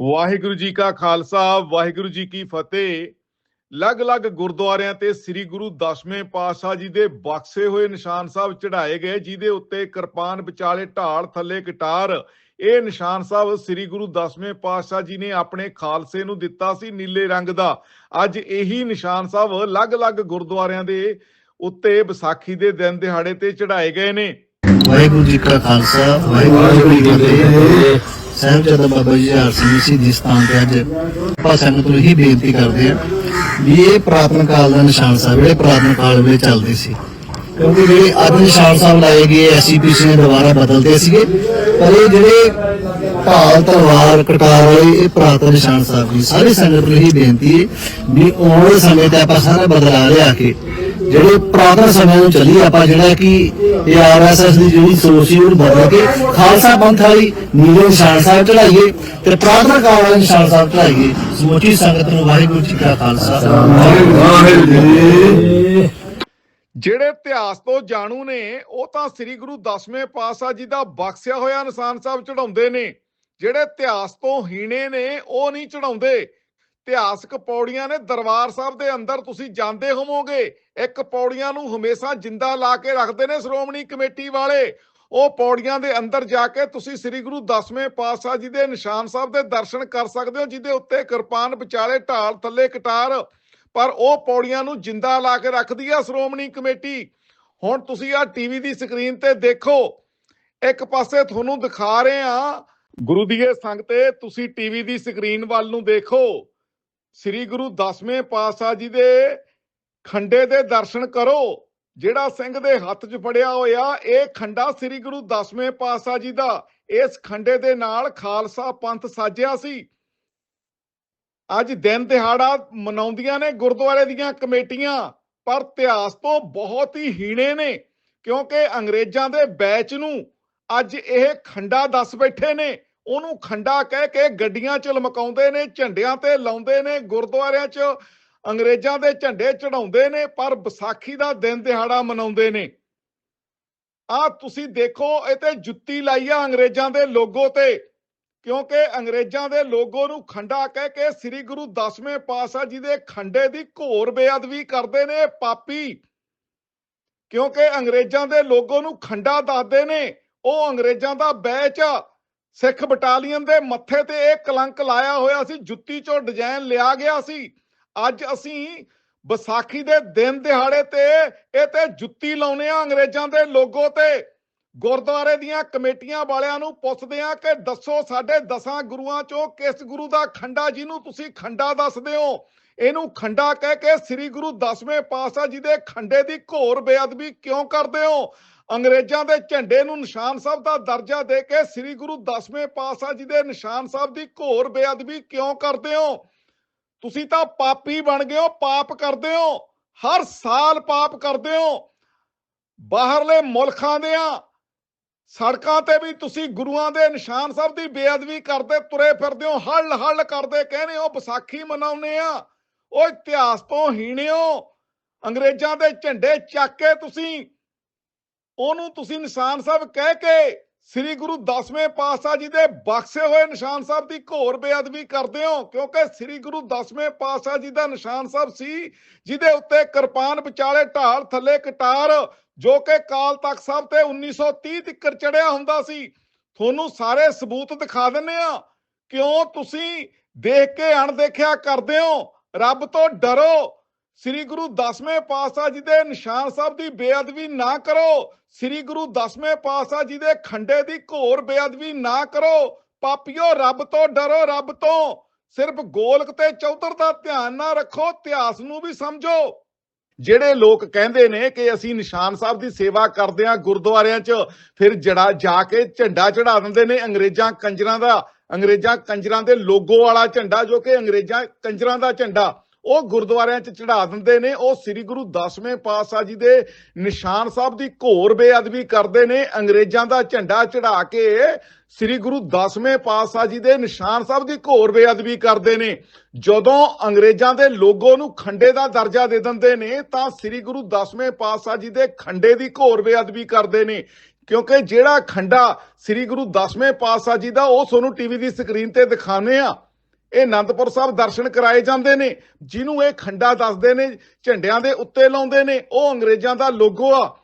ਵਾਹਿਗੁਰੂ ਜੀ ਕਾ ਖਾਲਸਾ, ਵਾਹਿਗੁਰੂ ਜੀ ਕੀ ਫਤਿਹ। ਅਲੱਗ-ਅਲੱਗ ਗੁਰਦੁਆਰਿਆਂ ਤੇ ਸ੍ਰੀ ਗੁਰੂ ਦਸਵੇਂ ਪਾਤਸ਼ਾਹ ਜੀ ਦੇ ਬਖਸ਼ੇ ਹੋਏ ਨਿਸ਼ਾਨ ਸਾਹਿਬ ਚੜਾਏ ਗਏ, ਜਿਹਦੇ ਉੱਤੇ ਕਿਰਪਾਨ, ਵਿਚਾਲੇ ਢਾਲ, ਥੱਲੇ ਕਟਾਰ, ਇਹ ਨਿਸ਼ਾਨ ਸਾਹਿਬ ਸ੍ਰੀ ਗੁਰੂ ਦਸਵੇਂ ਪਾਤਸ਼ਾਹ ਜੀ ਨੇ ਆਪਣੇ ਖਾਲਸੇ ਨੂੰ ਦਿੱਤਾ ਸੀ ਨੀਲੇ ਰੰਗ ਦਾ। ਅੱਜ ਇਹੀ ਨਿਸ਼ਾਨ ਸਾਹਿਬ ਅਲੱਗ-ਅਲੱਗ ਗੁਰਦੁਆਰਿਆਂ ਦੇ ਉੱਤੇ ਵਿਸਾਖੀ ਦੇ ਦਿਨ ਦਿਹਾੜੇ ਤੇ ਚੜਾਏ ਗਏ ਨੇ। ਵਾਹਿਗੁਰੂ ਜੀ ਕਾ ਖਾਲਸਾ, ਵਾਹਿਗੁਰੂ ਜੀ ਕੀ ਫਤਿਹ। ਸਾਹਿਬਜ਼ਾਦਾ ਬਾਬਾ ਜੀ ਹਰ ਸਿੰਘ ਦੀ ਸਥਾਨ ਤੇ ਅੱਜ ਆਪਾਂ ਸੰਗਤ ਨੂੰ ਇਹੀ ਬੇਨਤੀ ਕਰਦੇ ਆ ਵੀ ਇਹ ਪ੍ਰਾਤਨ ਕਾਲ ਦਾ ਨਿਸ਼ਾਨ ਸਾਹਿਬ, ਜਿਹੜੇ ਪ੍ਰਾਤਨ ਕਾਲ ਵੇਲੇ ਚੱਲਦੇ ਸੀ। ਕਿਉਂਕਿ ਜਿਹੜੇ ਅੱਜ ਨਿਸ਼ਾਨ ਸਾਹਿਬ ਲਾਏ ਗਏ ਐਸਸੀਪੀਸੀ ਨੇ ਦੁਬਾਰਾ ਬਦਲਦੇ ਸੀਗੇ, ਪਰ ਇਹ ਜਿਹੜੇ ਢਾਲ ਤਲਵਾਰ ਕਟਾਰ ਵਾਲੇ ਇਹ ਪ੍ਰਾਤਨ ਨਿਸ਼ਾਨ ਸਾਹਿਬ ਜੀ, ਸਾਰੀ ਸੰਗਤ ਨੂੰ ਇਹੀ ਬੇਨਤੀ ਹੈ ਵੀ ਆਉਣ ਸਮੇਂ ਤੇ ਆਪਾਂ ਸਾਰਾ ਬਦਲਾ ਲਿਆ ਕੇ ਜਿਹੜੇ ਪੁਰਾਤਨ ਸਮੇਂ ਨੂੰ ਚੱਲੀ ਆਪਾਂ, ਜਿਹੜਾ ਕਿ ਇਹ ਆਰਐਸਐਸ ਦੀ ਜਿਹੜੀ ਸੋਚ ਸੀ, ਉਹਨੂੰ ਬਦਲ ਕੇ ਖਾਲਸਾ ਪੰਥ ਵਾਲੀ ਨੀਲੇ ਨਿਸ਼ਾਨ ਸਾਹਿਬ ਚੜਾਈਏ ਤੇ ਪ੍ਰਾਰਥਨਾ ਕਾਲ ਵਾਲੇ ਨਿਸ਼ਾਨ ਸਾਹਿਬ ਚੜਾਈਏ ਸਮੁੱਚੀ ਸੰਗਤ ਨੂੰ ਵਾਹਿਗੁਰੂ ਜੀ ਕਾ ਖਾਲਸਾ। ਵਾਹਿਗੁਰੂ ਜੀ ਜਿਹੜੇ ਇਤਿਹਾਸ ਤੋਂ ਜਾਣੂ ਨੇ, ਉਹ ਤਾਂ ਸ੍ਰੀ ਗੁਰੂ ਦਸਵੇਂ ਪਾਤਸ਼ਾਹ ਜੀ ਦਾ ਬਖਸ਼ਿਆ ਹੋਇਆ ਨਿਸ਼ਾਨ ਸਾਹਿਬ ਚੜਾਉਂਦੇ ਨੇ। ਜਿਹੜੇ ਇਤਿਹਾਸ ਤੋਂ ਹੀਣੇ ਨੇ, ਉਹ ਨਹੀਂ ਚੜਾਉਂਦੇ ਇਤਿਹਾਸਕ ਪੌੜੀਆਂ ਨੇ ਦਰਬਾਰ ਸਾਹਿਬ ਦੇ ਅੰਦਰ ਤੁਸੀਂ ਜਾਂਦੇ ਹੋਵੋਗੇ। ਇੱਕ ਪੌੜੀਆਂ ਨੂੰ ਹਮੇਸ਼ਾ ਜਿੰਦਾ ਲਾ ਕੇ ਰੱਖਦੇ ਨੇ ਸ਼੍ਰੋਮਣੀ ਕਮੇਟੀ ਵਾਲੇ। ਉਹ ਪੌੜੀਆਂ ਦੇ ਅੰਦਰ ਜਾ ਕੇ ਤੁਸੀਂ ਸ੍ਰੀ ਗੁਰੂ ਦਸਵੇਂ ਪਾਤਸ਼ਾਹ ਜੀ ਦੇ ਨਿਸ਼ਾਨ ਸਾਹਿਬ ਦੇ ਦਰਸ਼ਨ ਕਰ ਸਕਦੇ ਹੋ, ਜਿਹਦੇ ਉੱਤੇ ਕਿਰਪਾਨ ਵਿਚਾਲੇ ਢਾਲ ਥੱਲੇ ਕਟਾਰ। ਪਰ ਉਹ ਪੌੜੀਆਂ ਨੂੰ ਜਿੰਦਾ ਲਾ ਕੇ ਰੱਖਦੀ ਆ ਸ਼੍ਰੋਮਣੀ ਕਮੇਟੀ। ਹੁਣ ਤੁਸੀਂ ਆ ਟੀਵੀ ਦੀ ਸਕਰੀਨ ਤੇ ਦੇਖੋ। ਇੱਕ ਪਾਸੇ ਤੁਹਾਨੂੰ ਦਿਖਾ ਰਹੇ ਆ ਗੁਰੂ ਦੀਏ ਸੰਗ ਤੇ ਤੁਸੀਂ ਟੀਵੀ ਦੀ ਸਕਰੀਨ ਵੱਲ ਨੂੰ ਦੇਖੋ। ਸ੍ਰੀ ਗੁਰੂ ਦਸਵੇਂ ਪਾਤਸ਼ਾਹ ਜੀ ਦੇ ਖੰਡੇ ਦੇ ਦਰਸ਼ਨ ਕਰੋ, ਜਿਹੜਾ ਸਿੰਘ ਦੇ ਹੱਥ 'ਚ ਫੜਿਆ ਹੋਇਆ, ਇਹ ਖੰਡਾ ਸ੍ਰੀ ਗੁਰੂ ਦਸਵੇਂ ਪਾਤਸ਼ਾਹ ਜੀ ਦਾ। ਇਸ ਖੰਡੇ ਦੇ ਨਾਲ ਖਾਲਸਾ ਪੰਥ ਸਾਜਿਆ ਸੀ। ਅੱਜ ਦਿਨ ਦਿਹਾੜਾ ਮਨਾਉਂਦੀਆਂ ਨੇ, ਗੁਰਦੁਆਰੇ ਦੀਆਂ ਕਮੇਟੀਆਂ, ਪਰ ਇਤਿਹਾਸ ਤੋਂ ਬਹੁਤ ਹੀ ਹੀਣੇ ਨੇ, ਕਿਉਂਕਿ ਅੰਗਰੇਜ਼ਾਂ ਦੇ ਬੈਚ ਨੂੰ ਅੱਜ ਇਹ ਖੰਡਾ ਦੱਸ ਬੈਠੇ ਨੇ। ਉਹਨੂੰ ਖੰਡਾ ਕਹਿ ਕੇ ਗੱਡੀਆਂ 'ਚ ਲਮਕਾਉਂਦੇ ਨੇ, ਝੰਡਿਆਂ ਤੇ ਲਾਉਂਦੇ ਨੇ, ਗੁਰਦੁਆਰਿਆਂ 'ਚ ਅੰਗਰੇਜ਼ਾਂ ਦੇ ਝੰਡੇ ਚੜਾਉਂਦੇ ਨੇ, ਪਰ ਵਿਸਾਖੀ ਦਾ ਦਿਨ ਦਿਹਾੜਾ ਮਨਾਉਂਦੇ ਨੇ ਆ ਤੁਸੀਂ ਦੇਖੋ, ਇਹ ਤੇ ਜੁੱਤੀ ਲਾਈ ਆ ਅੰਗਰੇਜ਼ਾਂ ਦੇ ਲੋਗੋ ਤੇ, ਕਿਉਂਕਿ ਅੰਗਰੇਜ਼ਾਂ ਦੇ ਲੋਗੋ ਨੂੰ ਖੰਡਾ ਕਹਿ ਕੇ ਸ੍ਰੀ ਗੁਰੂ ਦਸਵੇਂ ਪਾਤਸ਼ਾਹ ਜੀ ਦੇ ਖੰਡੇ ਦੀ ਘੋਰ ਬੇਅਦਬੀ ਕਰਦੇ ਨੇ, ਪਾਪੀ ਕਿਉਂਕਿ ਅੰਗਰੇਜ਼ਾਂ ਦੇ ਲੋਗੋ ਨੂੰ ਖੰਡਾ ਦੱਸਦੇ ਨੇ, ਉਹ ਅੰਗਰੇਜ਼ਾਂ ਦਾ ਬੈਚ ਆ। ਸਿੱਖ ਬਟਾਲੀਅਨ ਦੇ ਮੱਥੇ ਤੇ ਇਹ ਕਲੰਕ ਲਾਇਆ ਹੋਇਆ ਸੀ, ਜੁੱਤੀ ਚੋਂ ਡਿਜ਼ਾਈਨ ਲਿਆ ਗਿਆ ਸੀ। ਅੱਜ ਅਸੀਂ ਵਿਸਾਖੀ ਦੇ ਦਿਨ ਦਿਹਾੜੇ ਤੇ ਇਹ ਤੇ ਜੁੱਤੀ ਲਾਉਨੇ ਆ ਅੰਗਰੇਜ਼ਾਂ ਦੇ ਲੋਗੋ ਤੇ। ਗੁਰਦੁਆਰੇ ਦੀਆਂ ਕਮੇਟੀਆਂ ਵਾਲਿਆਂ ਨੂੰ ਪੁੱਛਦੇ ਆ ਕਿ ਦੱਸੋ ਸਾਡੇ ਦਸਾਂ ਗੁਰੂਆਂ ਚੋਂ ਕਿਸ ਗੁਰੂ ਦਾ ਖੰਡਾ ਜਿਹਨੂੰ ਤੁਸੀਂ ਖੰਡਾ ਦੱਸਦੇ ਹੋ? ਇਹਨੂੰ ਖੰਡਾ ਕਹਿ ਕੇ ਸ੍ਰੀ ਗੁਰੂ ਦਸਵੇਂ ਪਾਤਸ਼ਾਹ ਜੀ ਦੇ ਖੰਡੇ ਦੀ ਘੋਰ ਬੇਅਦਬੀ ਕਿਉਂ ਕਰਦੇ ਹੋ? ਅੰਗਰੇਜ਼ਾਂ ਦੇ ਝੰਡੇ ਨੂੰ ਨਿਸ਼ਾਨ ਸਾਹਿਬ ਦਾ ਦਰਜਾ ਦੇ ਕੇ ਸ੍ਰੀ ਗੁਰੂ ਦਸਵੇਂ ਪਾਤਸ਼ਾਹ ਜੀ ਦੇ ਨਿਸ਼ਾਨ ਸਾਹਿਬ ਦੀ ਘੋਰ ਬੇਅਦਬੀ ਕਿਉਂ ਕਰਦੇ ਹੋ? ਤੁਸੀਂ ਤਾਂ ਪਾਪੀ ਬਣ ਗਏ ਹੋ, ਪਾਪ ਕਰਦੇ ਹੋ, ਹਰ ਸਾਲ ਪਾਪ ਕਰਦੇ ਹੋ। ਬਾਹਰਲੇ ਮੁਲਕਾਂ ਦੇ ਆ, ਸੜਕਾਂ ਤੇ ਵੀ ਤੁਸੀਂ ਗੁਰੂਆਂ ਦੇ ਨਿਸ਼ਾਨ ਸਾਹਿਬ ਦੀ ਬੇਅਦਬੀ ਕਰਦੇ ਤੁਰੇ ਫਿਰਦੇ ਹੋ, ਹੱਲ ਹੱਲ ਕਰਦੇ ਕਹਿੰਦੇ ਹੋ, ਵਿਸਾਖੀ ਮਨਾਉਂਦੇ ਆ। ਉਹ ਇਤਿਹਾਸ ਤੋਂ ਹੀਣਿਓ ਅੰਗਰੇਜ਼ਾਂ ਦੇ ਝੰਡੇ ਚੱਕ ਕੇ ਤੁਸੀਂ ਉਹਨੂੰ ਤੁਸੀਂ ਨਿਸ਼ਾਨ ਸਾਹਿਬ ਕਹਿ ਕੇ ਸ੍ਰੀ ਗੁਰੂ ਦਸਵੇਂ ਪਾਤਸ਼ਾਹ ਜੀ ਦੇ ਬਖਸ਼ੇ ਹੋਏ ਨਿਸ਼ਾਨ ਸਾਹਿਬ ਦੀ ਘੋਰ ਬੇਅਦਬੀ ਕਰਦੇ ਹੋ, ਕਿਉਂਕਿ ਸ੍ਰੀ ਗੁਰੂ ਦਸਵੇਂ ਪਾਤਸ਼ਾਹ ਜੀ ਦਾ ਨਿਸ਼ਾਨ ਸਾਹਿਬ ਸੀ, ਜਿਹਦੇ ਉੱਤੇ ਕਿਰਪਾਨ ਵਿਚਾਲੇ ਢਾਲ ਥੱਲੇ ਕਟਾਰ, ਜੋ ਕਿ ਕਾਲ ਤਖਤ ਸਾਹਿਬ ਤੇ 1930 ਤੱਕ ਚੜਿਆ ਹੁੰਦਾ ਸੀ। ਤੁਹਾਨੂੰ ਸਾਰੇ ਸਬੂਤ ਦਿਖਾ ਦਿੰਨੇ ਆ ਕਿਉਂ ਤੁਸੀਂ ਦੇਖ ਕੇ ਅਣਦੇਖਿਆ ਕਰਦੇ ਹੋ? ਰੱਬ ਤੋਂ ਡਰੋ। ਸ੍ਰੀ ਗੁਰੂ ਦਸਵੇਂ ਪਾਤਸ਼ਾਹ ਜੀ ਦੇ ਨਿਸ਼ਾਨ ਸਾਹਿਬ ਦੀ ਬੇਅਦਬੀ ਨਾ ਕਰੋ। ਸ੍ਰੀ ਗੁਰੂ ਦਸਵੇਂ ਪਾਤਸ਼ਾਹ ਜੀ ਦੇ ਖੰਡੇ ਦੀ ਘੋਰ ਬੇਅਦਬੀ ਨਾ ਕਰੋ। ਪਾਪੀਓ, ਰੱਬ ਤੋਂ ਡਰੋ, ਰੱਬ ਤੋਂ। ਸਿਰਫ ਗੋਲਕ ਤੇ ਚੌਧਰ ਦਾ ਧਿਆਨ ਨਾ ਰੱਖੋ, ਇਤਿਹਾਸ ਨੂੰ ਵੀ ਸਮਝੋ। ਜਿਹੜੇ ਲੋਕ ਕਹਿੰਦੇ ਨੇ ਕਿ ਅਸੀਂ ਨਿਸ਼ਾਨ ਸਾਹਿਬ ਦੀ ਸੇਵਾ ਕਰਦੇ ਹਾਂ ਗੁਰਦੁਆਰਿਆਂ 'ਚ, ਫਿਰ ਜੜਾ ਜਾ ਕੇ ਝੰਡਾ ਚੜਾ ਦਿੰਦੇ ਨੇ ਅੰਗਰੇਜ਼ਾਂ ਕੰਜਰਾਂ ਦਾ। ਅੰਗਰੇਜ਼ਾਂ ਕੰਜਰਾਂ ਦੇ ਲੋਗੋ ਵਾਲਾ ਝੰਡਾ, ਜੋ ਕਿ ਅੰਗਰੇਜ਼ਾਂ ਕੰਜਰਾਂ ਦਾ ਝੰਡਾ। ਉਹ ਗੁਰਦੁਆਰਿਆਂ 'ਚ ਚੜਾ ਦਿੰਦੇ ਨੇ, ਉਹ ਸ੍ਰੀ ਗੁਰੂ ਦਸਵੇਂ ਪਾਤਸ਼ਾਹ ਜੀ ਦੇ ਨਿਸ਼ਾਨ ਸਾਹਿਬ ਦੀ ਘੋਰ ਬੇਅਦਬੀ ਕਰਦੇ ਨੇ, ਅੰਗਰੇਜ਼ਾਂ ਦਾ ਝੰਡਾ ਚੜਾ ਕੇ ਸ੍ਰੀ ਗੁਰੂ ਦਸਵੇਂ ਪਾਤਸ਼ਾਹ ਜੀ ਦੇ ਨਿਸ਼ਾਨ ਸਾਹਿਬ ਦੀ ਘੋਰ ਬੇਅਦਬੀ ਕਰਦੇ ਨੇ। ਜਦੋਂ ਅੰਗਰੇਜ਼ਾਂ ਦੇ ਲੋਗੋ ਨੂੰ ਖੰਡੇ ਦਾ ਦਰਜਾ ਦੇ ਦਿੰਦੇ ਨੇ, ਤਾਂ ਸ੍ਰੀ ਗੁਰੂ ਦਸਵੇਂ ਪਾਤਸ਼ਾਹ ਜੀ ਦੇ ਖੰਡੇ ਦੀ ਘੋਰ ਬੇਅਦਬੀ ਕਰਦੇ ਨੇ। ਕਿਉਂਕਿ ਜਿਹੜਾ ਖੰਡਾ ਸ੍ਰੀ ਗੁਰੂ ਦਸਵੇਂ ਪਾਤਸ਼ਾਹ ਜੀ ਦਾ, ਉਹ ਤੁਹਾਨੂੰ ਟੀਵੀ ਦੀ ਸਕਰੀਨ ਤੇ ਦਿਖਾਣੇ ਆ। ਇਹ ਆਨੰਦਪੁਰ ਸਾਹਿਬ ਦਰਸ਼ਨ ਕਰਾਏ ਜਾਂਦੇ ਨੇ, ਜਿਹਨੂੰ ਇਹ ਖੰਡਾ ਦੱਸਦੇ ਨੇ, ਝੰਡਿਆਂ ਦੇ ਉੱਤੇ ਲਾਉਂਦੇ ਨੇ, ਉਹ ਅੰਗਰੇਜ਼ਾਂ ਦਾ ਲੋਗੋ ਆ।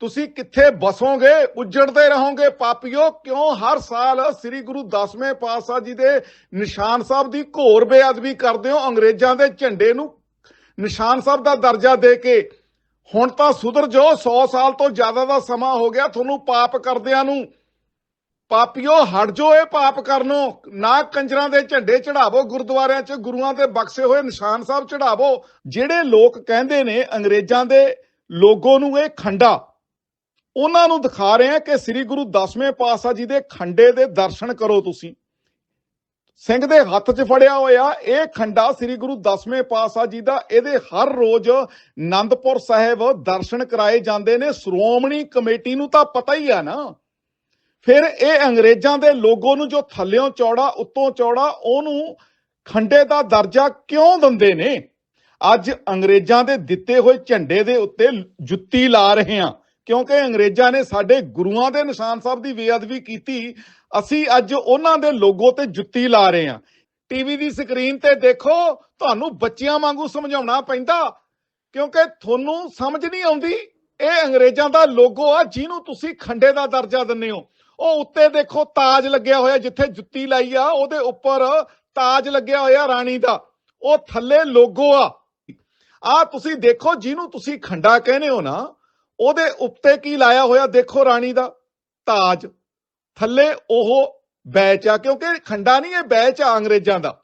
ਤੁਸੀਂ ਕਿੱਥੇ ਬਸੋਗੇ, ਉੱਜੜਦੇ ਰਹੋਗੇ, ਪਾਪੀਓ, ਕਿਉਂ ਹਰ ਸਾਲ ਸ੍ਰੀ ਗੁਰੂ ਦਸਵੇਂ ਪਾਤਸ਼ਾਹ ਜੀ ਦੇ ਨਿਸ਼ਾਨ ਸਾਹਿਬ ਦੀ ਘੋਰ ਬੇਅਦਬੀ ਕਰਦੇ ਹੋ, ਅੰਗਰੇਜ਼ਾਂ ਦੇ ਝੰਡੇ ਨੂੰ ਨਿਸ਼ਾਨ ਸਾਹਿਬ ਦਾ ਦਰਜਾ ਦੇ ਕੇ? ਹੁਣ ਤਾਂ ਸੁਧਰ ਜੋ 100 ਸਾਲ ਤੋਂ ਜ਼ਿਆਦਾ ਦਾ ਸਮਾਂ ਹੋ ਗਿਆ ਤੁਹਾਨੂੰ ਪਾਪ ਕਰਦਿਆਂ ਨੂੰ। ਪਾਪੀਓ ਹਟ ਜੋ ਇਹ ਪਾਪ ਕਰਨੋ। ਨਾ ਕੰਜਰਾਂ ਦੇ ਝੰਡੇ ਚੜਾਵੋ ਗੁਰਦੁਆਰਿਆਂ 'ਚ ਗੁਰੂਆਂ ਦੇ ਬਖਸ਼ੇ ਹੋਏ ਨਿਸ਼ਾਨ ਸਾਹਿਬ ਚੜਾਵੋ ਜਿਹੜੇ ਲੋਕ ਕਹਿੰਦੇ ਨੇ ਅੰਗਰੇਜ਼ਾਂ ਦੇ ਲੋਗੋ ਨੂੰ ਇਹ ਖੰਡਾ। ਉਹਨਾਂ ਨੂੰ ਦਿਖਾ ਰਹੇ ਆ ਕਿ ਸ੍ਰੀ ਗੁਰੂ ਦਸਵੇਂ ਪਾਤਸ਼ਾਹ ਜੀ ਦੇ ਖੰਡੇ ਦੇ ਦਰਸ਼ਨ ਕਰੋ ਤੁਸੀਂ। ਸਿੰਘ ਦੇ ਹੱਥ 'ਚ ਫੜਿਆ ਹੋਇਆ ਇਹ ਖੰਡਾ ਸ੍ਰੀ ਗੁਰੂ ਦਸਵੇਂ ਪਾਤਸ਼ਾਹ ਜੀ ਦਾ। ਇਹਦੇ ਹਰ ਰੋਜ਼ ਆਨੰਦਪੁਰ ਸਾਹਿਬ ਦਰਸ਼ਨ ਕਰਾਏ ਜਾਂਦੇ ਨੇ। ਸ਼੍ਰੋਮਣੀ ਕਮੇਟੀ ਨੂੰ ਤਾਂ ਪਤਾ ਹੀ ਆ ਨਾ। ਫਿਰ ਇਹ ਅੰਗਰੇਜ਼ਾਂ ਦੇ ਲੋਗੋ ਨੂੰ ਜੋ ਥੱਲਿਓਂ ਚੌੜਾ, ਉੱਤੋਂ ਚੌੜਾ, ਉਹਨੂੰ ਖੰਡੇ ਦਾ ਦਰਜਾ ਕਿਉਂ ਦਿੰਦੇ ਨੇ? ਅੱਜ ਅੰਗਰੇਜ਼ਾਂ ਦੇ ਦਿੱਤੇ ਹੋਏ ਝੰਡੇ ਦੇ ਉੱਤੇ ਜੁੱਤੀ ਲਾ ਰਹੇ ਹਾਂ, ਕਿਉਂਕਿ ਅੰਗਰੇਜ਼ਾਂ ਨੇ ਸਾਡੇ ਗੁਰੂਆਂ ਦੇ ਨਿਸ਼ਾਨ ਸਾਹਿਬ ਦੀ ਬੇਅਦਬੀ ਕੀਤੀ। ਅਸੀਂ ਅੱਜ ਉਹਨਾਂ ਦੇ ਲੋਗੋ ਤੇ ਜੁੱਤੀ ਲਾ ਰਹੇ ਹਾਂ। ਟੀਵੀ ਦੀ ਸਕਰੀਨ ਤੇ ਦੇਖੋ, ਤੁਹਾਨੂੰ ਬੱਚਿਆਂ ਵਾਂਗੂ ਸਮਝਾਉਣਾ ਪੈਂਦਾ, ਕਿਉਂਕਿ ਤੁਹਾਨੂੰ ਸਮਝ ਨਹੀਂ ਆਉਂਦੀ, ਇਹ ਅੰਗਰੇਜ਼ਾਂ ਦਾ ਲੋਗੋ ਆ, ਜਿਹਨੂੰ ਤੁਸੀਂ ਖੰਡੇ ਦਾ ਦਰਜਾ ਦਿੰਦੇ ਹੋ। ਉਹ ਉੱਤੇ ਦੇਖੋ ਤਾਜ ਲੱਗਿਆ ਹੋਇਆ, ਜਿੱਥੇ ਜੁੱਤੀ ਲਾਈ ਆ, ਉਹਦੇ ਉੱਪਰ ਤਾਜ ਲੱਗਿਆ ਹੋਇਆ ਰਾਣੀ ਦਾ। ਉਹ ਥੱਲੇ ਲੋਗੋ ਆ। ਆ ਤੁਸੀਂ ਦੇਖੋ, ਜਿਹਨੂੰ ਤੁਸੀਂ ਖੰਡਾ ਕਹਿੰਦੇ ਹੋ ਨਾ, ਉਹਦੇ ਉੱਤੇ ਕੀ ਲਾਇਆ ਹੋਇਆ, ਦੇਖੋ ਰਾਣੀ ਦਾ, ਤਾਜ। ਥੱਲੇ ਉਹ ਬੈਚ ਆ, ਕਿਉਂਕਿ ਖੰਡਾ ਨਹੀਂ, ਇਹ ਬੈਚ ਆ ਅੰਗਰੇਜ਼ਾਂ ਦਾ।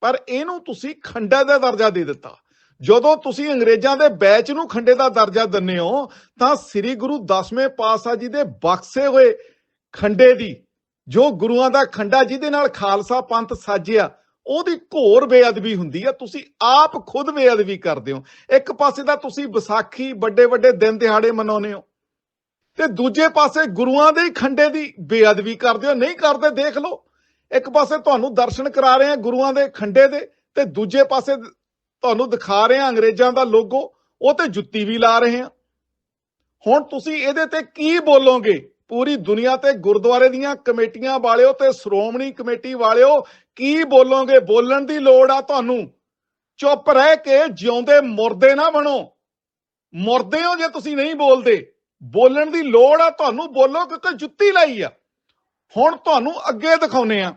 ਪਰ ਇਹਨੂੰ ਤੁਸੀਂ ਖੰਡਾ ਦਾ ਦਰਜਾ ਦੇ ਦਿੱਤਾ। ਜਦੋਂ ਤੁਸੀਂ ਅੰਗਰੇਜ਼ਾਂ ਦੇ ਬੈਚ ਨੂੰ ਖੰਡੇ ਦਾ ਦਰਜਾ ਦਿੰਦੇ ਹੋ, ਤਾਂ ਸ੍ਰੀ ਗੁਰੂ ਦਸਵੇਂ ਪਾਤਸ਼ਾਹ ਜੀ ਦੇ ਬਖਸ਼ੇ ਹੋਏ ਖੰਡੇ ਦੀ, ਜੋ ਗੁਰੂਆਂ ਦਾ ਖੰਡਾ ਜਿਹਦੇ ਨਾਲ ਖਾਲਸਾ ਪੰਥ ਸਾਜਿਆ, ਉਹਦੀ ਘੋਰ ਬੇਅਦਬੀ ਹੁੰਦੀ ਆ, ਤੁਸੀਂ ਆਪ ਖੁਦ ਬੇਅਦਬੀ ਕਰਦੇ ਹੋ। ਇੱਕ ਪਾਸੇ ਤਾਂ ਤੁਸੀਂ ਵਿਸਾਖੀ, ਵੱਡੇ ਵੱਡੇ ਦਿਨ ਦਿਹਾੜੇ ਮਨਾਉਂਦੇ ਹੋ। ਤੇ ਦੂਜੇ ਪਾਸੇ ਗੁਰੂਆਂ ਦੇ ਹੀ ਖੰਡੇ ਦੀ ਬੇਅਦਬੀ ਕਰਦੇ ਹੋ, ਨਹੀਂ ਕਰਦੇ, ਦੇਖ ਲਓ। ਇੱਕ ਪਾਸੇ ਤੁਹਾਨੂੰ ਦਰਸ਼ਨ ਕਰਾ ਰਹੇ ਆ ਗੁਰੂਆਂ ਦੇ ਖੰਡੇ ਦੇ, ਤੇ ਦੂਜੇ ਪਾਸੇ ਤੁਹਾਨੂੰ ਦਿਖਾ ਰਹੇ ਆ ਅੰਗਰੇਜ਼ਾਂ ਦਾ ਲੋਗੋ, ਉਹ ਤੇ ਜੁੱਤੀ ਵੀ ਲਾ ਰਹੇ ਆ। ਹੁਣ ਤੁਸੀਂ ਇਹਦੇ ਤੇ ਕੀ ਬੋਲੋਗੇ? ਪੂਰੀ ਦੁਨੀਆ ਤੇ ਗੁਰਦੁਆਰੇ ਦੀਆਂ ਕਮੇਟੀਆਂ ਵਾਲਿਓ ਤੇ ਸ਼੍ਰੋਮਣੀ ਕਮੇਟੀ ਵਾਲਿਓ, ਕੀ ਬੋਲੋਗੇ? ਬੋਲਣ ਦੀ ਲੋੜ ਆ ਤੁਹਾਨੂੰ। ਚੁੱਪ ਰਹਿ ਕੇ ਜਿਉਂਦੇ ਮੁਰਦੇ ਨਾ ਬਣੋ। ਮੁਰਦੇ ਹੋ ਜੇ ਤੁਸੀਂ ਨਹੀਂ ਬੋਲਦੇ। ਬੋਲਣ ਦੀ ਲੋੜ ਆ ਤੁਹਾਨੂੰ। ਬੋਲੋ ਕਿਉਂਕਿ ਜੁੱਤੀ ਲਾਈ ਆ। ਹੁਣ ਤੁਹਾਨੂੰ ਅੱਗੇ ਦਿਖਾਉਨੇ ਆ।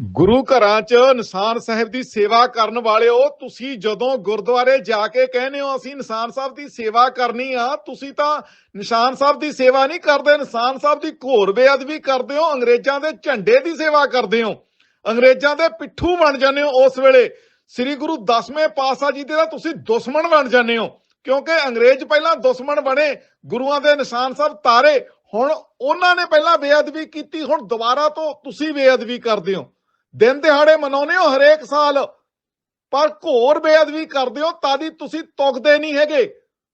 ਗੁਰੂ ਘਰਾਂ 'ਚ ਨਿਸ਼ਾਨ ਸਾਹਿਬ ਦੀ ਸੇਵਾ ਕਰਨ ਵਾਲਿਓ, ਤੁਸੀਂ ਜਦੋਂ ਗੁਰਦੁਆਰੇ ਜਾ ਕੇ ਕਹਿੰਦੇ ਹੋ, ਅਸੀਂ ਨਿਸ਼ਾਨ ਸਾਹਿਬ ਦੀ ਸੇਵਾ ਕਰਨੀ ਆ, ਤੁਸੀਂ ਤਾਂ ਨਿਸ਼ਾਨ ਸਾਹਿਬ ਦੀ ਸੇਵਾ ਨਹੀਂ ਕਰਦੇ, ਨਿਸ਼ਾਨ ਸਾਹਿਬ ਦੀ ਘੋਰ ਬੇਅਦਬੀ ਕਰਦੇ ਹੋ, ਅੰਗਰੇਜ਼ਾਂ ਦੇ ਝੰਡੇ ਦੀ ਸੇਵਾ ਕਰਦੇ ਹੋ। ਅੰਗਰੇਜ਼ਾਂ ਦੇ ਪਿੱਠੂ ਬਣ ਜਾਂਦੇ ਹੋ ਉਸ ਵੇਲੇ। ਸ੍ਰੀ ਗੁਰੂ ਦਸਵੇਂ ਪਾਤਸ਼ਾਹ ਜੀ ਦੇ ਤਾਂ ਤੁਸੀਂ ਦੁਸ਼ਮਣ ਬਣ ਜਾਂਦੇ ਹੋ, ਕਿਉਂਕਿ ਅੰਗਰੇਜ਼ ਪਹਿਲਾਂ ਦੁਸ਼ਮਣ ਬਣੇ, ਗੁਰੂਆਂ ਦੇ ਨਿਸ਼ਾਨ ਸਾਹਿਬ ਤਾਰੇ, ਹੁਣ ਉਹਨਾਂ ਨੇ ਪਹਿਲਾਂ ਬੇਅਦਬੀ ਕੀਤੀ, ਹੁਣ ਦੁਬਾਰਾ ਤੋਂ ਤੁਸੀਂ ਬੇਅਦਬੀ ਕਰਦੇ ਹੋ। ਦਿਨ ਦਿਹਾੜੇ ਮਨਾਉਂਦੇ ਹੋ ਹਰੇਕ ਸਾਲ। ਪਰ ਘੋਰ ਬੇਅਦਬੀ ਕਰਦੇ ਹੋ ਤਾਂ ਦੀ ਤੁਸੀਂ ਤੁਕਦੇ ਨਹੀਂ ਹੈਗੇ।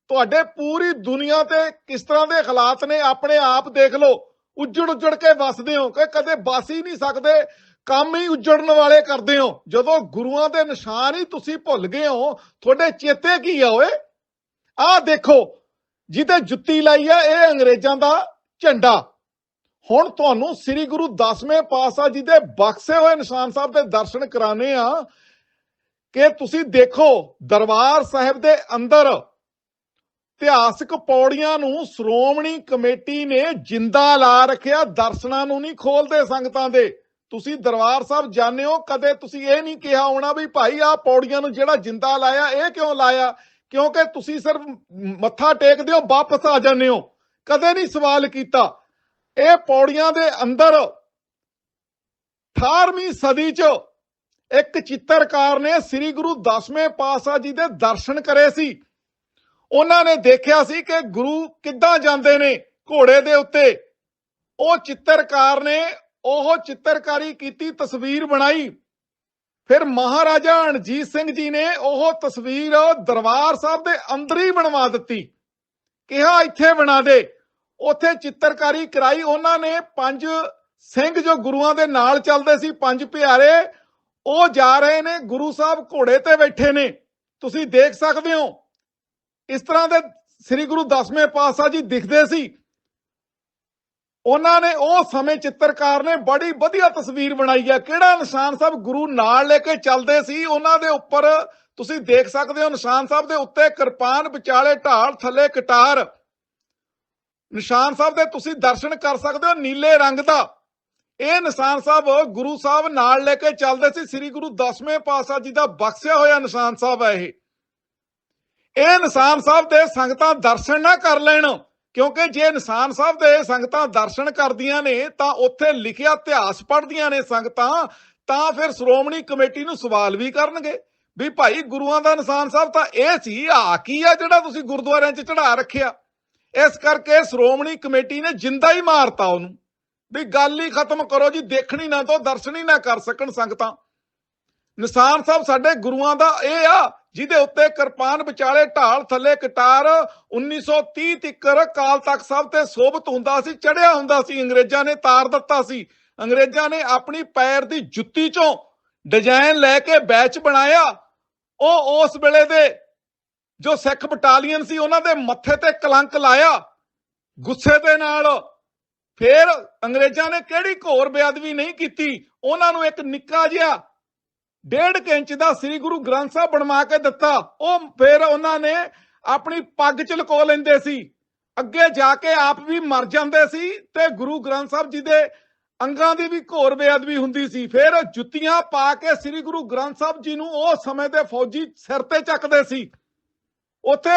ਤੁਹਾਡੇ ਪੂਰੀ ਦੁਨੀਆ ਤੇ ਕਿਸ ਤਰ੍ਹਾਂ ਦੇ ਹਾਲਾਤ ਨੇ, ਆਪਣੇ ਆਪ ਦੇਖ ਲਓ। ਉੱਜੜ ਉੱਜੜ ਕੇ ਵਸਦੇ ਹੋ ਕਿ ਕਦੇ ਬਸ ਹੀ ਨਹੀਂ ਸਕਦੇ। ਕੰਮ ਹੀ ਉੱਜੜਨ ਵਾਲੇ ਕਰਦੇ ਹੋ। ਜਦੋਂ ਗੁਰੂਆਂ ਦੇ ਨਿਸ਼ਾਨ ਹੀ ਤੁਸੀਂ ਭੁੱਲ ਗਏ ਹੋ, ਤੁਹਾਡੇ ਚੇਤੇ ਕੀ ਆ ਓਏ? ਆਹ ਦੇਖੋ, ਜਿਹਦੇ ਜੁੱਤੀ ਲਾਈ ਆ, ਇਹ ਅੰਗਰੇਜ਼ਾਂ ਦਾ ਝੰਡਾ। ਹੁਣ ਤੁਹਾਨੂੰ ਸ੍ਰੀ ਗੁਰੂ ਦਸਵੇਂ ਪਾਤਸ਼ਾਹ ਜੀ ਦੇ ਬਖਸ਼ੇ ਹੋਏ ਨਿਸ਼ਾਨ ਸਾਹਿਬ ਦੇ ਦਰਸ਼ਨ ਕਰਾਣੇ ਆ ਕਿ ਤੁਸੀਂ ਦੇਖੋ, ਦਰਬਾਰ ਸਾਹਿਬ ਦੇ ਅੰਦਰ ਇਤਿਹਾਸਕ ਪੌੜੀਆਂ ਨੂੰ ਸ਼੍ਰੋਮਣੀ ਕਮੇਟੀ ਨੇ ਜਿੰਦਾ ਲਾ ਰੱਖਿਆ, ਦਰਸ਼ਨਾਂ ਨੂੰ ਨਹੀਂ ਖੋਲਦੇ ਸੰਗਤਾਂ ਦੇ। ਤੁਸੀਂ ਦਰਬਾਰ ਸਾਹਿਬ ਜਾਣੇ ਹੋ, ਕਦੇ ਤੁਸੀਂ ਇਹ ਨਹੀਂ ਕਿਹਾ ਹੋਣਾ ਵੀ ਭਾਈ ਆਹ ਪੌੜੀਆਂ ਨੂੰ ਜਿਹੜਾ ਜਿੰਦਾ ਲਾਇਆ, ਇਹ ਕਿਉਂ ਲਾਇਆ? ਕਿਉਂਕਿ ਤੁਸੀਂ ਸਿਰਫ ਮੱਥਾ ਟੇਕਦੇ ਹੋ, ਵਾਪਸ ਆ ਜਾਂਦੇ ਹੋ। ਕਦੇ ਨਹੀਂ ਸਵਾਲ ਕੀਤਾ। ਇਹ ਪੌੜੀਆਂ ਦੇ ਅੰਦਰ 18ਵੀਂ ਸਦੀ 'ਚ ਇੱਕ ਚਿੱਤਰਕਾਰ ਨੇ ਸ੍ਰੀ ਗੁਰੂ ਦਸਵੇਂ ਪਾਤਸ਼ਾਹ ਜੀ ਦੇ ਦਰਸ਼ਨ ਕਰੇ ਸੀ। ਉਹਨਾਂ ਨੇ ਦੇਖਿਆ ਸੀ ਕਿ ਗੁਰੂ ਕਿੱਦਾਂ ਜਾਂਦੇ ਨੇ ਘੋੜੇ ਦੇ ਉੱਤੇ। ਉਹ ਚਿੱਤਰਕਾਰ ਨੇ ਉਹ ਚਿੱਤਰਕਾਰੀ ਕੀਤੀ, ਤਸਵੀਰ ਬਣਾਈ। ਫਿਰ ਮਹਾਰਾਜਾ ਰਣਜੀਤ ਸਿੰਘ ਜੀ ਨੇ ਉਹ ਤਸਵੀਰ ਦਰਬਾਰ ਸਾਹਿਬ ਦੇ ਅੰਦਰ ਹੀ ਬਣਵਾ ਦਿੱਤੀ। ਕਿਹਾ, ਇੱਥੇ ਬਣਾ ਦੇ। ਉੱਥੇ ਚਿੱਤਰਕਾਰੀ ਕਰਾਈ। ਉਹਨਾਂ ਨੇ ਪੰਜ ਸਿੰਘ ਜੋ ਗੁਰੂਆਂ ਦੇ ਨਾਲ ਚੱਲਦੇ ਸੀ, ਪੰਜ ਪਿਆਰੇ, ਉਹ ਜਾ ਰਹੇ ਨੇ, ਗੁਰੂ ਸਾਹਿਬ ਘੋੜੇ ਤੇ ਬੈਠੇ ਨੇ। ਤੁਸੀਂ ਦੇਖ ਸਕਦੇ ਹੋ, ਇਸ ਤਰ੍ਹਾਂ ਦੇ ਸ੍ਰੀ ਗੁਰੂ ਦਸਵੇਂ ਪਾਤਸ਼ਾਹ ਜੀ ਦਿਖਦੇ ਸੀ। ਉਹਨਾਂ ਨੇ ਉਹ ਸਮੇਂ ਚਿੱਤਰਕਾਰ ਨੇ ਬੜੀ ਵਧੀਆ ਤਸਵੀਰ ਬਣਾਈ ਹੈ ਕਿਹੜਾ ਨਿਸ਼ਾਨ ਸਾਹਿਬ ਗੁਰੂ ਨਾਲ ਲੈ ਕੇ ਚੱਲਦੇ ਸੀ, ਉਹਨਾਂ ਦੇ ਉੱਪਰ ਤੁਸੀਂ ਦੇਖ ਸਕਦੇ ਹੋ, ਨਿਸ਼ਾਨ ਸਾਹਿਬ ਦੇ ਉੱਤੇ ਕਿਰਪਾਨ, ਵਿਚਾਲੇ ਢਾਲ, ਥੱਲੇ ਕਟਾਰ। ਨਿਸ਼ਾਨ ਸਾਹਿਬ ਦੇ ਤੁਸੀਂ ਦਰਸ਼ਨ ਕਰ ਸਕਦੇ ਹੋ ਨੀਲੇ ਰੰਗ ਦਾ। ਇਹ ਨਿਸ਼ਾਨ ਸਾਹਿਬ ਗੁਰੂ ਸਾਹਿਬ ਨਾਲ ਲੈ ਕੇ ਚੱਲਦੇ ਸੀ। ਸ੍ਰੀ ਗੁਰੂ ਦਸਵੇਂ ਪਾਤਸ਼ਾਹ ਜੀ ਦਾ ਬਖਸ਼ਿਆ ਹੋਇਆ ਨਿਸ਼ਾਨ ਸਾਹਿਬ ਹੈ ਇਹ। ਇਹ ਨਿਸ਼ਾਨ ਸਾਹਿਬ ਦੇ ਸੰਗਤਾਂ ਦਰਸ਼ਨ ਨਾ ਕਰ ਲੈਣ, ਕਿਉਂਕਿ ਜੇ ਨਿਸ਼ਾਨ ਸਾਹਿਬ ਦੇ ਸੰਗਤਾਂ ਦਰਸ਼ਨ ਕਰਦੀਆਂ ਨੇ, ਤਾਂ ਉੱਥੇ ਲਿਖਿਆ ਇਤਿਹਾਸ ਪੜ੍ਹਦੀਆਂ ਨੇ ਸੰਗਤਾਂ, ਤਾਂ ਫਿਰ ਸ਼੍ਰੋਮਣੀ ਕਮੇਟੀ ਨੂੰ ਸਵਾਲ ਵੀ ਕਰਨਗੇ। ਵੀ ਭਾਈ ਗੁਰੂਆਂ ਦਾ ਨਿਸ਼ਾਨ ਸਾਹਿਬ ਤਾਂ ਇਹ ਸੀ ਆ ਕੀ ਆ ਜਿਹੜਾ ਤੁਸੀਂ ਗੁਰਦੁਆਰਿਆਂ 'ਚ ਚੜਾ ਰੱਖਿਆ? ਇਸ ਕਰਕੇ ਸ਼੍ਰੋਮਣੀ ਕਮੇਟੀ ਨੇ ਜਿੰਦਾ ਹੀ ਮਾਰਤਾ ਉਹਨੂੰ। ਵੀ ਗੱਲ ਹੀ ਖਤਮ ਕਰੋ ਜੀ, ਦੇਖਣੀ ਨਾ ਤੋਂ ਦਰਸ਼ਨ ਨਾ ਕਰ ਸਕਣ ਸੰਗਤਾਂ। ਨਿਸ਼ਾਨ ਸਾਹਿਬ ਸਾਡੇ ਗੁਰੂਆਂ ਦਾ ਇਹ ਆ, ਜਿਹਦੇ ਉੱਤੇ ਕਿਰਪਾਨ ਵਿਚਾਲੇ ਢਾਲ ਥੱਲੇ ਕਟਾਰ 1930 ਤਿੱਕਰ ਕਾਲ ਤਖਤ ਸਾਹਿਬ ਤੇ ਸੋਭਤ ਹੁੰਦਾ ਸੀ, ਚੜਿਆ ਹੁੰਦਾ ਸੀ, ਅੰਗਰੇਜ਼ਾਂ ਨੇ ਤਾਰ ਦਿੱਤਾ ਸੀ। ਅੰਗਰੇਜ਼ਾਂ ਨੇ ਆਪਣੀ ਪੈਰ ਦੀ ਜੁੱਤੀ ਚੋਂ ਡਿਜ਼ਾਈਨ ਲੈ ਕੇ ਬੈਚ ਬਣਾਇਆ। ਉਹ ਉਸ ਵੇਲੇ ਦੇ ਜੋ ਸਿੱਖ ਬਟਾਲੀਅਨ ਸੀ, ਉਹਨਾਂ ਦੇ ਮੱਥੇ ਤੇ ਕਲੰਕ ਲਾਇਆ। ਗੁੱਸੇ ਦੇ ਨਾਲ ਫਿਰ ਅੰਗਰੇਜ਼ਾਂ ਨੇ ਕਿਹੜੀ ਘੋਰ ਬੇਅਦਬੀ ਨਹੀਂ ਕੀਤੀ? ਉਹਨਾਂ ਨੂੰ ਇੱਕ ਨਿੱਕਾ ਜਿਹਾ ਡੇਢ ਇੰਚ ਦਾ ਸ੍ਰੀ ਗੁਰੂ ਗ੍ਰੰਥ ਸਾਹਿਬ ਬਣਵਾ ਕੇ ਦਿੱਤਾ। ਉਹ ਫਿਰ ਉਹਨਾਂ ਨੇ ਆਪਣੀ ਪੱਗ ਚ ਲਕੋ ਲੈਂਦੇ ਸੀ। ਅੱਗੇ ਜਾ ਕੇ ਆਪ ਵੀ ਮਰ ਜਾਂਦੇ ਸੀ ਤੇ ਗੁਰੂ ਗ੍ਰੰਥ ਸਾਹਿਬ ਜੀ ਦੇ ਅੰਗਾਂ ਦੀ ਵੀ ਘੋਰ ਬੇਅਦਬੀ ਹੁੰਦੀ ਸੀ। ਫਿਰ ਜੁੱਤੀਆਂ ਪਾ ਕੇ ਸ੍ਰੀ ਗੁਰੂ ਗ੍ਰੰਥ ਸਾਹਿਬ ਜੀ ਨੂੰ ਉਹ ਸਮੇਂ ਦੇ ਫੌਜੀ ਸਿਰ ਤੇ ਚੱਕਦੇ ਸੀ। ਉੱਥੇ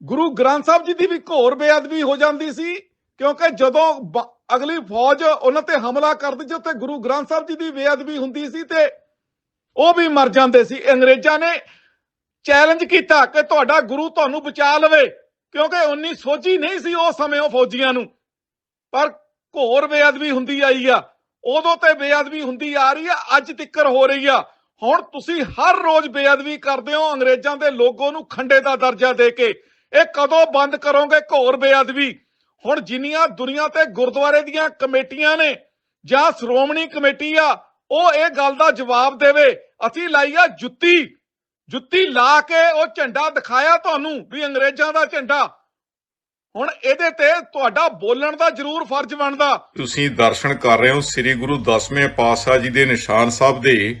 ਗੁਰੂ ਗ੍ਰੰਥ ਸਾਹਿਬ ਜੀ ਦੀ ਵੀ ਘੋਰ ਬੇਅਦਬੀ ਹੋ ਜਾਂਦੀ ਸੀ, ਕਿਉਂਕਿ ਜਦੋਂ ਅਗਲੀ ਫੌਜ ਉਹਨਾਂ ਤੇ ਹਮਲਾ ਕਰਦੀ ਸੀ, ਉੱਥੇ ਗੁਰੂ ਗ੍ਰੰਥ ਸਾਹਿਬ ਜੀ ਦੀ ਬੇਅਦਬੀ ਹੁੰਦੀ ਸੀ ਤੇ ਉਹ ਵੀ ਮਰ ਜਾਂਦੇ ਸੀ। ਅੰਗਰੇਜ਼ਾਂ ਨੇ ਚੈਲੰਜ ਕੀਤਾ ਕਿ ਤੁਹਾਡਾ ਗੁਰੂ ਤੁਹਾਨੂੰ ਬਚਾ ਲਵੇ, ਕਿਉਂਕਿ ਉਨੀ ਸੋਝੀ ਨਹੀਂ ਸੀ ਉਸ ਸਮੇਂ ਉਹ ਫੌਜੀਆਂ ਨੂੰ। ਪਰ ਘੋਰ ਬੇਅਦਬੀ ਹੁੰਦੀ ਆਈ ਆ। ਉਦੋਂ ਤੇ ਬੇਅਦਬੀ ਹੁੰਦੀ ਆ ਰਹੀ ਆ, ਅੱਜ ਤਿੱਕਰ ਹੋ ਰਹੀ ਆ। ਹੁਣ ਤੁਸੀਂ ਹਰ ਰੋਜ਼ ਬੇਅਦਬੀ ਕਰਦੇ ਹੋ ਅੰਗਰੇਜ਼ਾਂ ਦੇ ਲੋਗੋ ਨੂੰ ਖੰਡੇ ਦਾ ਦਰਜਾ ਦੇ ਕੇ। ਇਹ ਕਦੋਂ ਬੰਦ ਕਰੋਗੇ ਘੋਰ ਬੇਅਦਬੀ? ਹੁਣ ਜਿੰਨੀਆਂ ਦੁਨੀਆ ਤੇ ਗੁਰਦੁਆਰੇ ਦੀਆਂ ਕਮੇਟੀਆਂ ਨੇ, ਜਾਂ ਸ਼੍ਰੋਮਣੀ ਕਮੇਟੀ ਆ, ਉਹ ਇਹ ਗੱਲ ਦਾ ਜਵਾਬ ਦੇਵੇ। ਅਸੀਂ ਲਾਈ ਆ ਜੁੱਤੀ। ਜੁੱਤੀ ਲਾ ਕੇ ਉਹ ਝੰਡਾ ਦਿਖਾਇਆ ਤੁਹਾਨੂੰ ਵੀ ਅੰਗਰੇਜ਼ਾਂ ਦਾ ਝੰਡਾ। ਹੁਣ ਇਹਦੇ ਤੇ ਤੁਹਾਡਾ ਬੋਲਣ ਦਾ ਜ਼ਰੂਰ ਫਰਜ਼ ਬਣਦਾ। ਤੁਸੀਂ ਦਰਸ਼ਨ ਕਰ ਰਹੇ ਹੋ ਸ੍ਰੀ ਗੁਰੂ ਦਸਵੇਂ ਪਾਤਸ਼ਾਹ ਜੀ ਦੇ ਨਿਸ਼ਾਨ ਸਾਹਿਬ ਦੇ।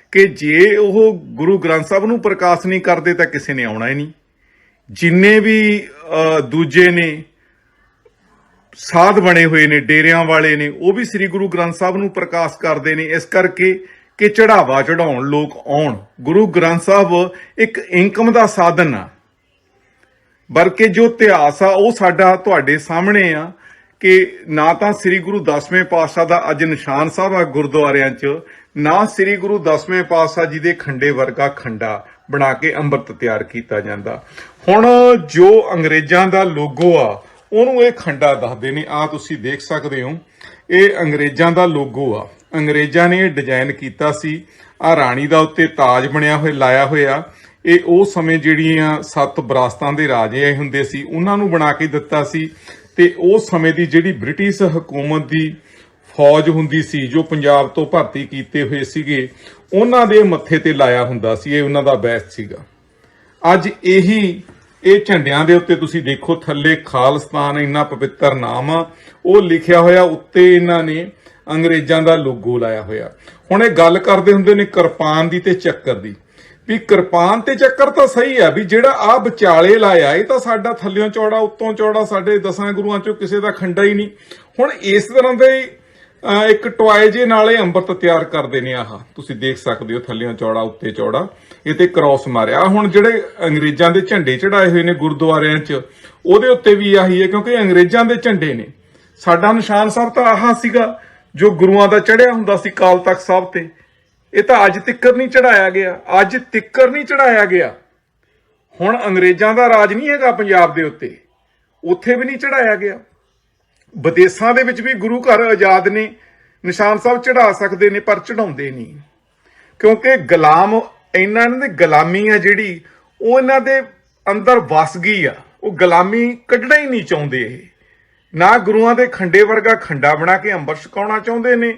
ਕਿ ਜੇ ਉਹ ਗੁਰੂ ਗ੍ਰੰਥ ਸਾਹਿਬ ਨੂੰ ਪ੍ਰਕਾਸ਼ ਨਹੀਂ ਕਰਦੇ ਤਾਂ ਕਿਸੇ ਨੇ ਆਉਣਾ ਹੀ ਨਹੀਂ। ਜਿੰਨੇ ਵੀ ਦੂਜੇ ਨੇ, ਸਾਧ ਬਣੇ ਹੋਏ ਨੇ, ਡੇਰਿਆਂ ਵਾਲੇ ਨੇ, ਉਹ ਵੀ ਸ੍ਰੀ ਗੁਰੂ ਗ੍ਰੰਥ ਸਾਹਿਬ ਨੂੰ ਪ੍ਰਕਾਸ਼ ਕਰਦੇ ਨੇ। ਇਸ ਕਰਕੇ ਕਿ ਚੜਾਵਾ ਚੜਾਉਣ, ਲੋਕ ਆਉਣ। ਗੁਰੂ ਗ੍ਰੰਥ ਸਾਹਿਬ ਇੱਕ ਇਨਕਮ ਦਾ ਸਾਧਨ ਆ। ਬਲਕਿ ਜੋ ਇਤਿਹਾਸ ਆ, ਉਹ ਸਾਡਾ ਤੁਹਾਡੇ ਸਾਹਮਣੇ ਆ। ਕਿ ਨਾ ਤਾਂ ਸ੍ਰੀ ਗੁਰੂ ਦਸਵੇਂ ਪਾਤਸ਼ਾਹ ਦਾ ਅੱਜ ਨਿਸ਼ਾਨ ਸਾਹਿਬ ਆ ਗੁਰਦੁਆਰਿਆਂ 'ਚ, ਨਾ ਸ੍ਰੀ ਗੁਰੂ ਦਸਵੇਂ ਪਾਤਸ਼ਾਹ ਜੀ ਦੇ ਖੰਡੇ ਵਰਗਾ ਖੰਡਾ ਬਣਾ ਕੇ ਅੰਮ੍ਰਿਤ ਤਿਆਰ ਕੀਤਾ ਜਾਂਦਾ। ਹੁਣ ਜੋ ਅੰਗਰੇਜ਼ਾਂ ਦਾ ਲੋਗੋ ਆ, ਉਹਨੂੰ ਇਹ ਖੰਡਾ ਦੱਸਦੇ ਨੇ ਆ ਤੁਸੀਂ ਦੇਖ ਸਕਦੇ ਹੋ, ਇਹ ਅੰਗਰੇਜ਼ਾਂ ਦਾ ਲੋਗੋ ਆ। ਅੰਗਰੇਜ਼ਾਂ ਨੇ ਇਹ ਡਿਜ਼ਾਈਨ ਕੀਤਾ ਸੀ ਆ ਰਾਣੀ ਦਾ ਉੱਤੇ ਤਾਜ ਬਣਿਆ ਹੋਇਆ, ਲਾਇਆ ਹੋਇਆ। ਇਹ ਉਹ ਸਮੇਂ ਜਿਹੜੀਆਂ ਸੱਤ ਬਰਾਸਤਾਂ ਦੇ ਰਾਜੇ ਹੁੰਦੇ ਸੀ, ਉਹਨਾਂ ਨੂੰ ਬਣਾ ਕੇ ਦਿੱਤਾ ਸੀ। ਤੇ ਉਸ ਸਮੇਂ ਦੀ ਜਿਹੜੀ ਬ੍ਰਿਟਿਸ਼ ਹਕੂਮਤ ਦੀ ਫੌਜ ਹੁੰਦੀ ਸੀ, ਜੋ ਪੰਜਾਬ ਤੋਂ ਭਰਤੀ ਕੀਤੇ ਹੋਏ ਸੀਗੇ, ਉਹਨਾਂ ਦੇ ਮੱਥੇ ਤੇ ਲਾਇਆ ਹੁੰਦਾ ਸੀ, ਇਹ ਉਹਨਾਂ ਦਾ ਬੈਸ ਸੀਗਾ। ਅੱਜ ਇਹੀ, ਇਹ ਝੰਡਿਆਂ ਦੇ ਉੱਤੇ ਤੁਸੀਂ ਦੇਖੋ, ਥੱਲੇ ਖਾਲਿਸਤਾਨ ਇੰਨਾ ਪਵਿੱਤਰ ਨਾਮ ਆ, ਉਹ ਲਿਖਿਆ ਹੋਇਆ, ਉੱਤੇ ਇਹਨਾਂ ਨੇ ਅੰਗਰੇਜ਼ਾਂ ਦਾ ਲੋਗੋ ਲਾਇਆ ਹੋਇਆ। ਹੁਣ ਇਹ ਗੱਲ ਕਰਦੇ ਹੁੰਦੇ ਨੇ ਕਿਰਪਾਨ ਦੀ ਤੇ ਚੱਕਰ ਦੀ। ਵੀ ਕਿਰਪਾਨ ਤੇ ਚੱਕਰ ਤਾਂ ਸਹੀ ਆ ਵੀ ਜਿਹੜਾ ਆ ਵਿਚਾਲੇ ਲਾਇਆ ਇਹ ਤਾਂ ਸਾਡਾ ਥੱਲਿਓਂ ਚੌੜਾ ਉੱਤੋਂ ਚੌੜਾ ਸਾਡੇ ਦਸਾਂ ਗੁਰੂਆਂ ਚੋਂ ਕਿਸੇ ਦਾ ਖੰਡਾ ਹੀ ਨਹੀਂ। ਹੁਣ ਇਸ ਤਰ੍ਹਾਂ ਦੇ ਹੀ, ਅਹ, ਇੱਕ ਟੋਏ ਜੇ ਨਾਲੇ ਅੰਮ੍ਰਿਤ ਤਿਆਰ ਕਰਦੇ ਨੇ ਆਹ। ਤੁਸੀਂ ਦੇਖ ਸਕਦੇ ਹੋ ਥੱਲਿਓਂ ਚੌੜਾ ਉੱਤੇ ਚੌੜਾ। ਇਹ ਤੇ ਕ੍ਰਾਸ ਮਾਰਿਆ। ਹੁਣ ਜਿਹੜੇ ਅੰਗਰੇਜ਼ਾਂ ਦੇ ਝੰਡੇ ਚੜਾਏ ਹੋਏ ਨੇ ਗੁਰਦੁਆਰਿਆਂ 'ਚ ਉਹਦੇ ਉੱਤੇ ਵੀ ਆਹੀ ਹੈ ਕਿਉਂਕਿ ਅੰਗਰੇਜ਼ਾਂ ਦੇ ਝੰਡੇ ਨੇ। ਸਾਡਾ ਨਿਸ਼ਾਨ ਸਾਹਿਬ ਤਾਂ ਆਹ ਸੀਗਾ ਜੋ ਗੁਰੂਆਂ ਦਾ ਚੜਿਆ ਹੁੰਦਾ ਸੀ ਕਾਲ ਤਖਤ ਸਾਹਿਬ ਤੇ। ਇਹ ਤਾਂ ਅੱਜ ਤਿੱਕਰ ਨਹੀਂ ਚੜਾਇਆ ਗਿਆ। ਅੱਜ ਤਿੱਕਰ ਨਹੀਂ ਚੜਾਇਆ ਗਿਆ। ਹੁਣ ਅੰਗਰੇਜ਼ਾਂ ਦਾ ਰਾਜ ਨਹੀਂ ਹੈਗਾ ਪੰਜਾਬ ਦੇ ਉੱਤੇ। ਉੱਥੇ ਵੀ ਨਹੀਂ ਚੜਾਇਆ ਗਿਆ। ਵਿਦੇਸ਼ਾਂ ਦੇ ਵਿੱਚ ਵੀ ਗੁਰੂ ਘਰ ਆਜ਼ਾਦ ਨੇ ਨਿਸ਼ਾਨ ਸਾਹਿਬ ਚੜਾ ਸਕਦੇ ਨੇ, ਪਰ ਚੜਾਉਂਦੇ ਨਹੀਂ। ਕਿਉਂਕਿ ਗੁਲਾਮ, ਇਹਨਾਂ ਦੀ ਗੁਲਾਮੀ ਆ ਜਿਹੜੀ, ਉਹ ਇਹਨਾਂ ਦੇ ਅੰਦਰ ਵਸ ਗਈ ਆ। ਉਹ ਗੁਲਾਮੀ ਕੱਢਣਾ ਹੀ ਨਹੀਂ ਚਾਹੁੰਦੇ ਇਹ। ਨਾ ਗੁਰੂਆਂ ਦੇ ਖੰਡੇ ਵਰਗਾ ਖੰਡਾ ਬਣਾ ਕੇ ਅੰਬਰ ਛਕਾਉਣਾ ਚਾਹੁੰਦੇ ਨੇ